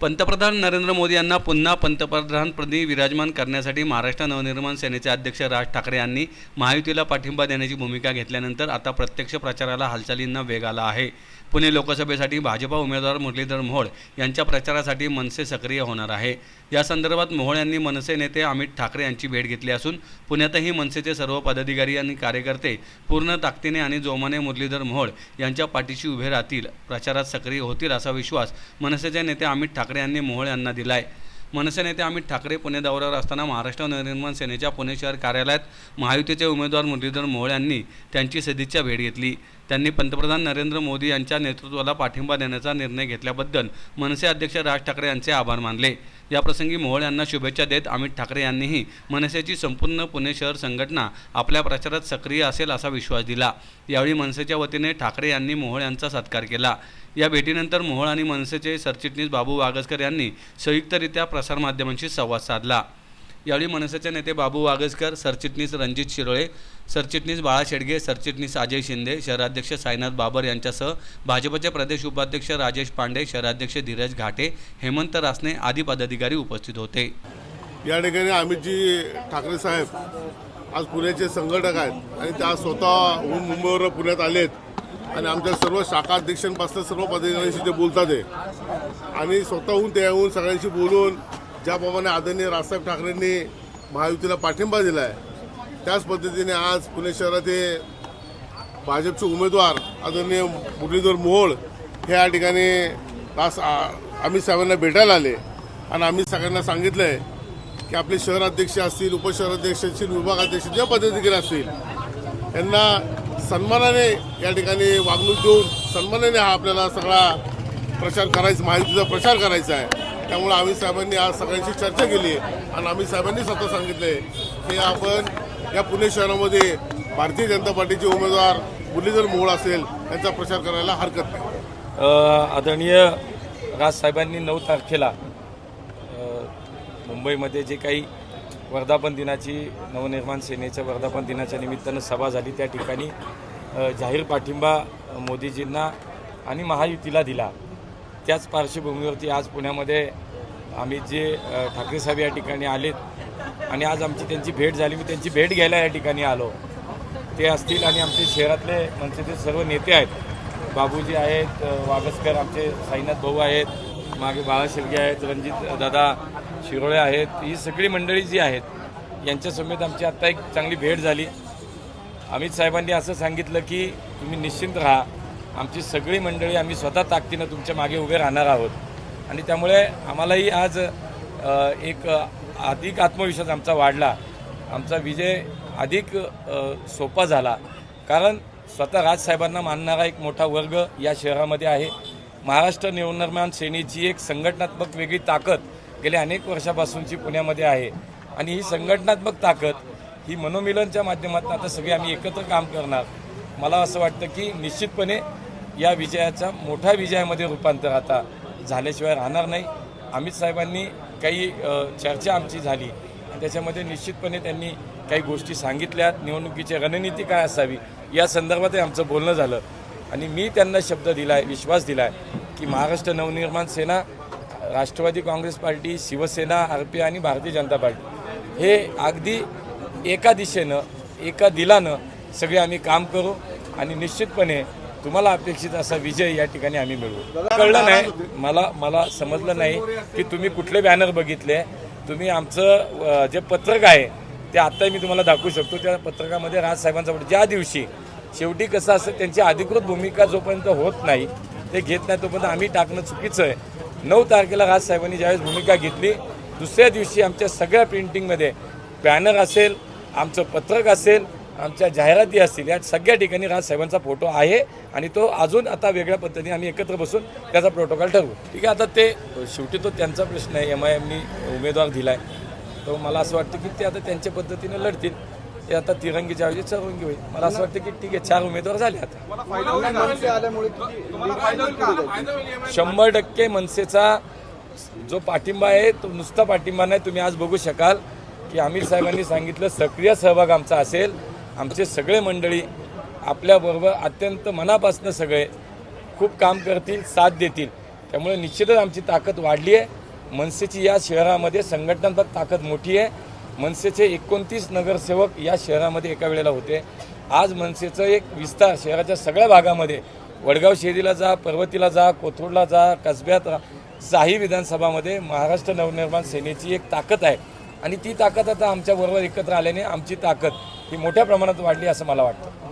पंतप्रधान नरेंद्र मोदी यांना पुन्हा पंतप्रधानपदी विराजमान करण्यासाठी महाराष्ट्र नवनिर्माण सेनेचे अध्यक्ष राज ठाकरे यांनी महायुतीला पाठिंबा देण्याची भूमिका घेतल्यानंतर आता प्रत्यक्ष प्रचाराला हालचालींना वेग आला आहे. पुणे लोकसभेसाठी भाजपा उमेदवार मुरलीधर मोहोळ यांच्या प्रचारासाठी मनसे सक्रिय होणार आहे. या संदर्भात मोहोळ यांनी मनसे नेते अमित ठाकरे यांची भेट घेतली असून पुण्यातही मनसेचे सर्व पदाधिकारी आणि कार्यकर्ते पूर्ण ताकदीने आणि जोमाने मुरलीधर मोहोळ यांच्या पाठीशी उभे राहतील प्रचारात सक्रिय होतील असा विश्वास मनसेचे नेते अमित ठाकरे यांनी मोहोळ यांना दिलाय. मनसे नेते अमित ठाकरे पुणे दौऱ्यावर असताना महाराष्ट्र नवनिर्माण सेनेच्या पुणे शहर कार्यालयात महायुतीचे उमेदवार मुरलीधर मोहोळ यांनी त्यांची सदिच्छा भेट घेतली. त्यांनी पंतप्रधान नरेंद्र मोदी यांच्या नेतृत्वाला पाठिंबा देण्याचा निर्णय घेतल्याबद्दल मनसे अध्यक्ष राज ठाकरे यांचे आभार मानले. याप्रसंगी मोहोळ यांना शुभेच्छा देत अमित ठाकरे यांनीही मनसेची संपूर्ण पुणे शहर संघटना आपल्या प्रचारात सक्रिय असेल असा विश्वास दिला. यावेळी मनसेच्या वतीने ठाकरे यांनी मोहोळ यांचा सत्कार केला. या भेटीनंतर मोहोळ आणि मनसेचे सरचिटणीस बाबू वागसकर यांनी संयुक्तरित्या प्रसारमाध्यमांशी संवाद साधला. यावेळी मनसेचे नेते बाबू वागसकर सरचिटणीस रणजित शिरोळे सरचिटणीस बाळा शेडगे सरचिटणीस अजय शिंदे शहराध्यक्ष साईनाथ बाबर यांच्यासह भाजपचे प्रदेश उपाध्यक्ष राजेश पांडे शहराध्यक्ष धीरज घाटे हेमंत रासने आदी पदाधिकारी उपस्थित होते. या ठिकाणी अमितजी ठाकरे साहेब आज पुण्याचे संघटक आहेत आणि त्या स्वतःहून मुंबईवर पुण्यात आलेत. आणि आमच्या सर्व शाखाध्यक्षांपासून सर्व पदाधिकाऱ्यांशी ते बोलतात आहे. आणि स्वतःहून ते येऊन सगळ्यांशी बोलून ज्याप्रमाणे आदरणीय राजसाहेब ठाकरेंनी महायुतीला पाठिंबा दिला आहे त्याच पद्धतीने आज पुणे शहराचे भाजपचे उमेदवार आदरणीय मुरलीधर मोहोळ हे या ठिकाणी रास आम्ही अमित साहेबांना भेटायला आले. आणि अमित सगळ्यांना सांगितलं आहे की आपले शहराध्यक्ष असतील उपशहराध्यक्ष असतील विभागाध्यक्ष ज्या पदाधिकारी असतील यांना सन्मानाने या ठिकाणी वागणूक देऊन सन्मानाने हा आपल्याला सगळा प्रचार करायचा माहितीचा प्रचार करायचा आहे. त्यामुळे अमित साहेबांनी आज सगळ्यांशी चर्चा केली आणि अमित साहेबांनी स्वतः सांगितलं आहे की आपण या पुणे शहरामध्ये भारतीय जनता पार्टीचे उमेदवार मुरलीधर मोहोळ असेल त्यांचा प्रचार करायला हरकत नाही. आदरणीय राजसाहेबांनी नऊ तारखेला मुंबईमध्ये जे काही वर्धापन दिनाची नवनिर्माण सेनेच्या वर्धापन दिनाच्या निमित्तानं सभा झाली त्या ठिकाणी जाहीर पाठिंबा मोदीजींना आणि महायुतीला दिला. त्याच पार्श्वभूमीवरती आज पुण्यामध्ये आम्ही जे ठाकरे साहेब या ठिकाणी आलेत आणि आज आमची त्यांची भेट झाली. मी त्यांची भेट घ्यायला या ठिकाणी आलो. ते असतील आणि आमचे शहरातले म्हणजे मनसेचे सर्व नेते आहेत बाबूजी आहेत वागसकर आमचे साईनाथ भाऊ आहेत मागे बाळा शिर्गे आहेत रणजित दादा शिरोळे आहेत ही सगळी मंडळी जी आहेत यांच्यासमेत आमची आत्ता एक चांगली भेट झाली. अमित साहेबांनी असं सांगितलं की तुम्ही निश्चिंत राहा. आमची सगळी मंडळी आम्ही स्वतः ताकदीनं तुमच्या मागे उभे राहणार आहोत. आणि त्यामुळे आम्हालाही आज एक अधिक आत्मविश्वास आमचा वाढला. आमचा विजय अधिक सोपा झाला. कारण स्वतः राजसाहेबांना मानणारा एक मोठा वर्ग या शहरामध्ये आहे. महाराष्ट्र नवनिर्माण सेनेची एक संघटनात्मक वेगळी ताकद गेल्या अनेक वर्षापासूनची पुण्यामध्ये आहे. आणि ही संघटनात्मक ताकद ही मनोमिलनच्या माध्यमातून आता सगळे आम्ही एकत्र काम करणार. मला असं वाटतं की निश्चितपणे या विजयाचा मोठ्या विजयामध्ये रूपांतर आता झाल्याशिवाय राहणार नाही. अमित साहेबांनी काही चर्चा आमची झाली. आणि त्याच्यामध्ये निश्चितपणे त्यांनी काही गोष्टी सांगितल्या निवडणुकीची रणनीती काय असावी? या संदर्भातही आमचं बोलणं झालं. आणि मी त्यांना शब्द दिलाय विश्वास दिलाय की Maharashtra Navnirman Sena Rashtravadi Congress party Shivsena R P आणि भारतीय जनता पार्टी हे अगदी एका दिशेनं एका दिलानं सगळे आम्ही काम करू. आणि निश्चितपणे तुम्हाला अपेक्षित असा विजय या ठिकाणी आम्ही मिळवू. कळलं नाही. मला मला समजलं नाही की तुम्ही कुठले बॅनर बघितले. तुम्ही आमचं जे पत्रक आहे ते आत्ता मी तुम्हाला दाखवू शकतो. त्या पत्रकामध्ये राजसाहेबांचा ज्या दिवशी शेवटी कसं असतं त्यांची अधिकृत भूमिका जोपर्यंत होत नाही ते घेत नाही तोपर्यंत आम्ही टाकणं चुकीचं आहे. नऊ तारखेला राजसाहेबांनी ज्यावेळेस भूमिका घेतली दुसऱ्या दिवशी आमच्या सगळ्या प्रिंटिंगमध्ये बॅनर असेल आमचं पत्रक असेल आमच्या जाहिराती असतील या सगळ्या ठिकाणी राजसाहेबांचा फोटो आहे आणि तो अजून आता वेगळ्या पद्धतीने आम्ही एकत्र बसून त्याचा प्रोटोकॉल ठरवू. ठीक आहे आता ते शेवटी तो त्यांचा प्रश्न आहे एम आय एमनी उमेदवार दिला आहे तर मला असं वाटतं की ते आता त्यांच्या पद्धतीने लढतील. ते आता तिरंगीच्या ऐवजी चौरंगी होईल. मला असं वाटतं की ठीक आहे चार उमेदवार झाले आता. शंभर टक्के मनसेचा जो पाठिंबा आहे तो नुसता पाठिंबा नाही. तुम्ही आज बघू शकाल की अमित साहेबांनी सांगितलं सक्रिय सहभाग आमचा असेल. आमचे सगळे मंडळी आपल्याबरोबर अत्यंत मनापासून सगळे खूप काम करतील साथ देतील. त्यामुळे निश्चितच आमची ताकद वाढली आहे. मनसेची या शहरामध्ये संघटनात्मक ताकद मोठी आहे. मनसेचे एकोणतीस नगरसेवक या शहरामध्ये एका वेळेला होते. आज मनसेचं एक विस्तार शहराच्या सगळ्या भागामध्ये वडगाव शेरीला जा पर्वतीला जा कोथरूडला जा कसब्यात साही विधानसभामध्ये महाराष्ट्र नवनिर्माण सेनेची एक ताकद आहे. आणि ती ताकद आता आमच्याबरोबर एकत्र आल्याने आमची ताकद ही मोठ्या प्रमाणात वाढली असं मला वाटतं.